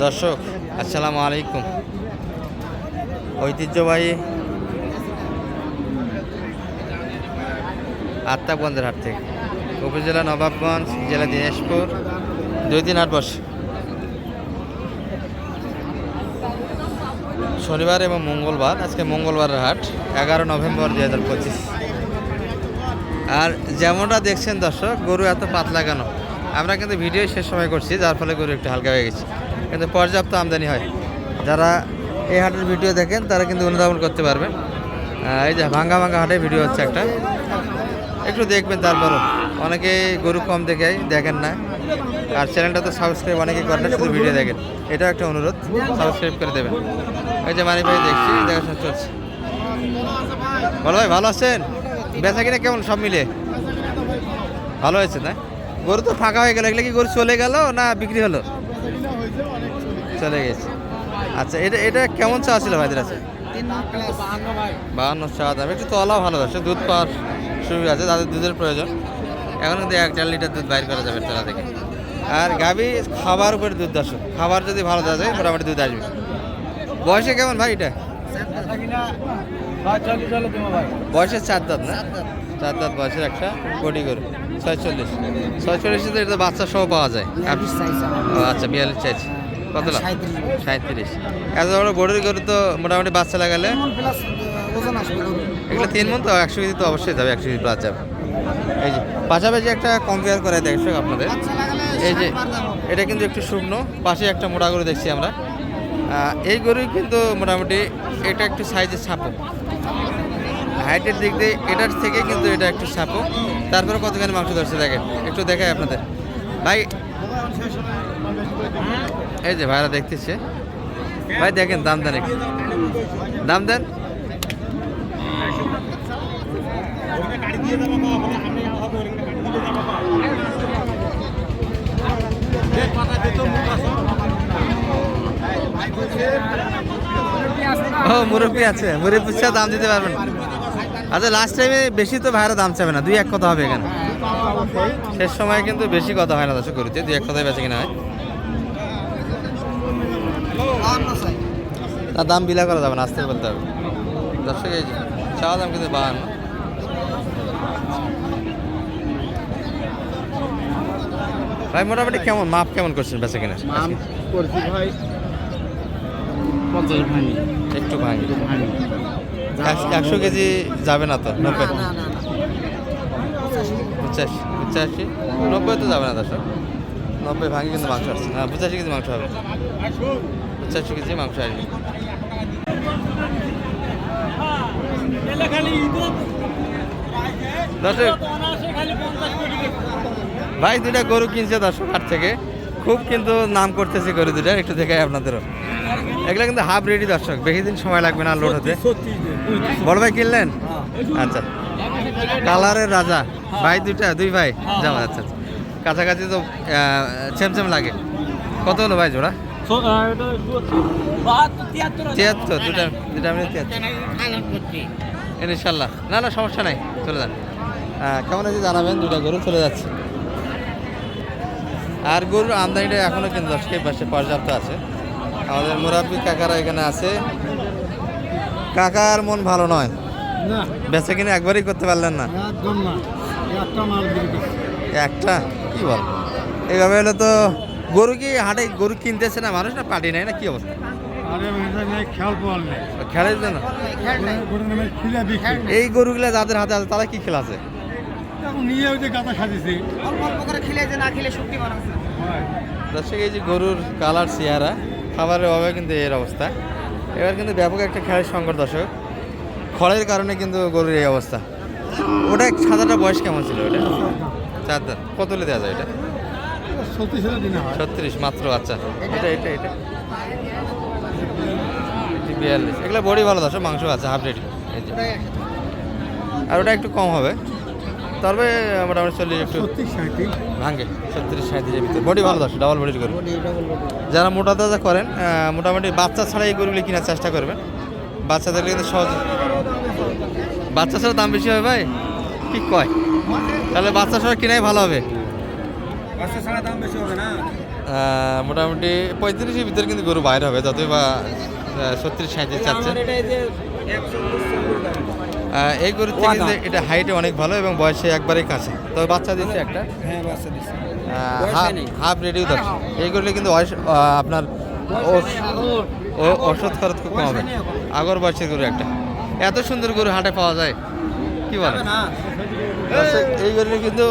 দর্শক, আসসালামু আলাইকুম। ঐতিহ্যবাহী আত্মাবন্দের হাট থেকে। উপজেলা নবাবগঞ্জ, জেলা দিনাজপুর, দুই দিন হাট বসে। শনিবার এবং মঙ্গলবার, আজকে মঙ্গলবারের হাট, এগারো নভেম্বর দুই হাজার পঁচিশ। আর যেমনটা দেখছেন দর্শক, গরু এত পাতলা কেন? আমরা কিন্তু ভিডিও শেষ সময় করছি, যার ফলে গরু একটু হালকা হয়ে গেছে। কিন্তু পর্যাপ্ত আমদানি হয়। যারা এই হাটের ভিডিও দেখেন, তারা কিন্তু অনুধাবন করতে পারবেন। এই যে ভাঙ্গা ভাঙ্গা হাটে ভিডিও হচ্ছে একটা। একটু দেখবেন তারপরও। অনেকে গরু কম দেখে দেখেন না। আর চ্যানেলটা তো সাবস্ক্রাইব অনেকে করেন শুধু ভিডিও দেখেন। এটাও একটা অনুরোধ সাবস্ক্রাইব করে দেবেন। এই যে মানি ভাই দেখছি, দেখাশোনা চলছে। বলো ভাই, ভালো আছেন? বেচা কিনা কেমন সব মিলে ভালো হয়েছে না? গরু তো ফাঁকা হয়ে গেল, এগুলো কি গরু চলে গেল না বিক্রি হলো? চলে গেছে। আচ্ছা এটা এটা কেমন চা ছিল ভাইদের আছে বাহান্ন চা দাম। একটু তলাও ভালো আছে, দুধ পাওয়ার সুবিধা আছে, তাদের দুধের প্রয়োজন। এখন কিন্তু এক চার লিটার দুধ বাইর করা যাবে তলা থেকে। আর গাভী খাবার উপরে দুধ আসো খাবার যদি ভালো দেওয়া যায়, মোটামুটি দুধ আসবে। বয়সে কেমন ভাই এটা? বয়সের চার দাঁত না? চার দাঁত বয়সের একটা বডি গরু ছয়চল্লিশ। ছয়চল্লিশে এটা বাচ্চা সহ পাওয়া যায়। আচ্ছা বিয়াল্লিশ চাইছে কত সাঁত্রিশ এত বড় গরুর গরু তো মোটামুটি বাচ্চা লাগালে? এগুলো তিন মন তো একশো কেজি তো অবশ্যই যাবে একশো কেজি প্লাস যাবে। এই যে পাশাপাশি একটা কম্পেয়ার করে দেখছ আপনাদের। এই যে এটা কিন্তু একটু শুকনো পাশে একটা মোটা গরু দেখছি আমরা। এই গরুই কিন্তু মোটামুটি এটা একটু সাইজের ছাপো হাইটের দিক দিয়ে এটার থেকে কিন্তু এটা একটু ছাপো তারপরে কতখানি মাংস ধরছে দেখেন, একটু দেখাই আপনাদের। ভাই, এই যে ভাইরা দেখতেছে। ভাই, দেখেন দাম দেন একটু। দাম দেন। ও, মুরব্বী আছে, মুরব্বী দাম দিতে পারবেন। আচ্ছা লাস্ট টাইমে বেশি তো ভাইরা দাম চাবে না দুই এক কথা হবে এখানে। শেষ সময় কিন্তু বেশি কথা হয় না দর্শক করতে দুই এক কথাই বেঁচে কিনা হয়। না দাম বিলা করা যাবে না আসতে বলতে হবে। দর্শক এই চাওয়া দাম কিন্তু বাহান্ন ভাই মোটামুটি কেমন মাপ কেমন করছেন বেচা কিনা? করছি ভাই পঞ্চাশ ভাঙি। একটু ভাঙি। ভাঙি। একশো- কেজি যাবে না তো? নব্বই? পঁচাশি। পঁচাশি? নব্বই তো যাবে না দর্শক। নব্বই ভাঙি কিন্তু মাংস আসছে। হ্যাঁ পঁচাশি কেজি মাংস হবে। পঁচাশি কেজি মাংস আসবে। দর্শক ভাই দুটা গরু কিনছে দর্শক হাট থেকে। খুব কিন্তু নাম করতেছে গরু দুটার একটু দেখাই আপনাদেরও। এগুলো কিন্তু হাফ রেডি দর্শক, বেশি দিন সময় লাগবে না লোড হতে। বড় ভাই কিনলেন? আচ্ছা। কালারের রাজা। ভাই দুটা দুই ভাই। জামা আচ্ছা আচ্ছা। কাছাকাছি তো ছেমছেম লাগে। কত হলো ভাই জোড়া? দুটা দুটা ইনশাল্লাহ। না না, সমস্যা নাই, চলে যান। কেমন আছে জানাবেন? দুটা গরু চলে যাচ্ছে। আর গরুর আমদানিটা এখনও কিন্তু দর্শকের পাশে পর্যাপ্ত আছে। আমাদের মুরাব্বি কাকারা এখানে আছে। কাকার মন ভালো নয়। বেচা কিনে একবারই করতে পারলেন না। একটা কি বল? এইভাবে হলে তো গরু কি হাটে গরু কিনতেছে না মানুষ না পাটি নেয় না? কি অবস্থা? নেই নেই। খুলে এই গরুগুলো যাদের হাতে আছে তারা কি খেলা আছে এখন নিয়ে ওই যে গাতা সাজিছে দর্শক এই যে গরুর কালার চেহারা খাবারের অভাবে কিন্তু এর অবস্থা। এবার কিন্তু ব্যাপক একটা খেলার সংকট দর্শক। খড়ের কারণে কিন্তু গরুর এই অবস্থা। ওটা সাদাটা বয়স কেমন ছিল ওটা? চার দাঁত। কত দেওয়া যায় এটা হয়। ছত্রিশ মাত্র আচ্ছা। এটা এটা এটা বিয়াল্লিশ। এগুলো বডি ভালো দর্শক মাংস আছে হাফ রেডি। আর ওটা একটু কম হবে। তবে মোটামুটি চল্লিশ একটু ভাঙে ছত্রিশ সাঁত্রিশের ভিতরে। বডি ভালো দর্শক ডাবল বডির গরু যারা মোটা তাজা করেন মোটামুটি বাচ্চা ছাড়া এই গরুগুলি কেনার চেষ্টা করবেন। বাচ্চাদের কিন্তু সহজ। বাচ্চা ছাড়া দাম বেশি হবে ভাই? কি কয়? তাহলে বাচ্চা ছাড়া কেনাই ভালো হবে। বাচ্চা ছাড়া দাম বেশি হবে না? মোটামুটি পঁয়ত্রিশের ভিতরে কিন্তু গরু বাইরে হবে যতই বা ছত্রিশ সাঁত্রিশ চাচ্ছে এই গরুর থেকে কিন্তু এটা হাইটে অনেক ভালো এবং বয়সে একবারেই কাছে। তবে বাচ্চা দিচ্ছে একটা? হ্যাঁ বাচ্চা দিচ্ছে। হাফ রেডিও দশ। এই গরুলে কিন্তু বয়স আপনার ওষুধ খরচ খুব কম হবে। আগর বয়সের গরু একটা। এত সুন্দর গরু হাটে পাওয়া যায়। কি বলে দর্শক, এই গরুটা কিন্তু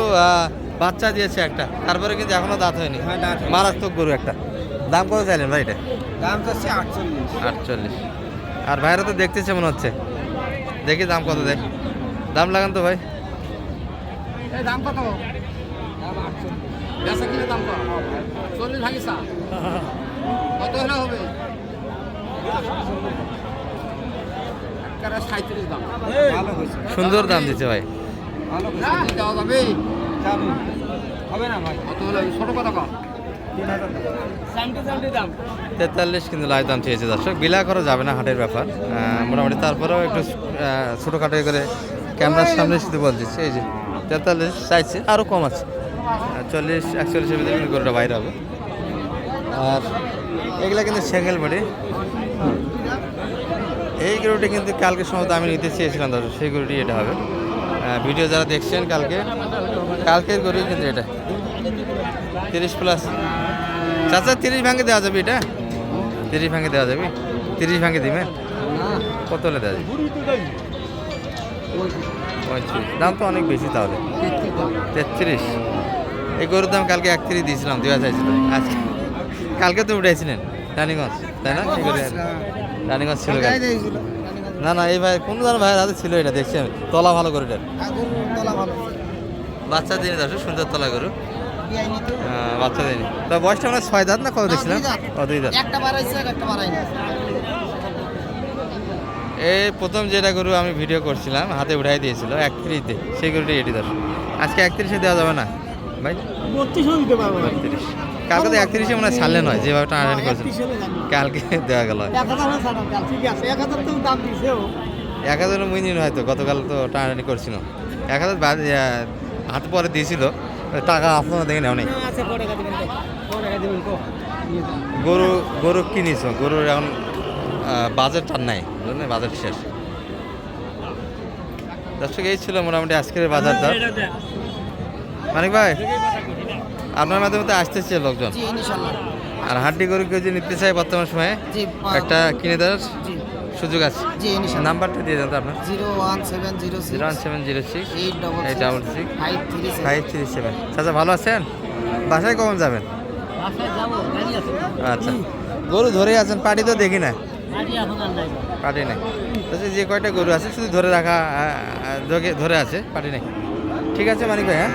বাচ্চা দিয়েছে একটা। তারপরে কিন্তু এখনও দাঁত হয়নি। হ্যাঁ, দাঁত হয়নি। মারাত্মক গরু একটা। দাম কত চাইলেন ভাই এটা? দাম চাচ্ছে আটচল্লিশ। আটচল্লিশ। আর ভাইরা তো দেখতেছে মনে হচ্ছে। দেখি দাম কত দেয় দাম লাগান তো ভাই। এই দাম কত? দাম কিনে দাম কত? হবে? ভালো সুন্দর দাম দিচ্ছে ভাই। ভালো দেওয়া যাবে। হবে না ভাই। কত হলে ছোট কথা কম তেতাল্লিশ কিন্তু লাইভ দাম চেয়েছে দর্শক। বিলা করা যাবে না হাটের ব্যাপার। মোটামুটি তারপরেও একটু ছোটোখাটো করে ক্যামেরার সামনে শুধু বলতেছি এই যে তেতাল্লিশ চাইছে আরও কম আছে। চল্লিশ, একচল্লিশের ভিতরে কিন্তু গরুটা বাইরে হবে। আর এগুলা কিন্তু সেঙ্গেল বাড়ি। এই গরুটি কিন্তু কালকে সময় আমি নিতে চেয়েছিলাম দর্শক, সেই গরুটি এটা হবে। ভিডিও যারা দেখছেন কালকে, কালকের গরু কিন্তু এটা। তিরিশ প্লাস চাচা তিরিশ ভাঙে দেওয়া যাবে এটা? তিরিশ ভাঙে দেওয়া যাবে? তিরিশ ভাঙে দিবেন কত হলে দেওয়া যাবে? পঁয়ত্রিশ। দাম তো অনেক বেশি তাহলে। তেত্রিশ। এই গরুর দাম কালকে একত্রিশ দিয়েছিলাম দেওয়া চাইছিল আজকে কালকে তো উঠেছিলেন রানীগঞ্জ তাই না? রানীগঞ্জ ছিল না না এই ভাই কোন ধরনের ভাইয়ের হাতে ছিল এটা? দেখছি আমি। তলা ভালো করে এটার বাচ্চা দিনে দর্শক সুন্দর তলা গরু। বাচ্চা দিনে তো বয়সটা মানে ছয় দাঁত না কত দেখছিলাম? ও দুই দাঁত। এই প্রথম যেটা গরু আমি ভিডিও করছিলাম হাতে উঠাই দিয়েছিল একত্রিশে সেই গরুটি এটি দশ। আজকে একত্রিশে দেওয়া যাবে না? ভাই? বত্রিশও দিতে পারব একত্রিশ কালকে তো একত্রিশে মনে হয় ছাড়লেন হয় যেভাবে টানাটানি করেছিল কালকে দেওয়া গেল। এক হাজার হাজার মুইনিন হয়তো গতকাল তো টানাটানি করছিল। এক হাজার হাত পরে দিয়েছিল টাকা আপনারা দেখে নেও নেই। আচ্ছা কয় টাকা দিবেন কয় টাকা দিবেন কো। গরু গরু কিনিস গরুর এখন বাজেট আর নাই বুঝলেন? বাজেট শেষ। দর্শক এই ছিল মোটামুটি আজকের বাজার দর। মানিক ভাই আপনার মাধ্যমে তো আসতেছে লোকজন। আর হাড্ডি গরু কেউ যদি নিতে চায় বর্তমান সময়ে একটা কিনে দেওয়ার? সুযোগ আছে? জি নাম্বারটা দিয়ে দেন তো আপনার। Zero one seven zero zero one seven zero six. Eight double eight double six. Five three five three seven. চাচা ভালো আছেন? বাসায় কখন যাবেন? আচ্ছা। গরু ধরে আছেন পাটি তো দেখি না পাটি নাই। যে কয়টা গরু আছে শুধু ধরে রাখা ধরে আছে পাটি নাই। ঠিক আছে মানিক ভাই হ্যাঁ?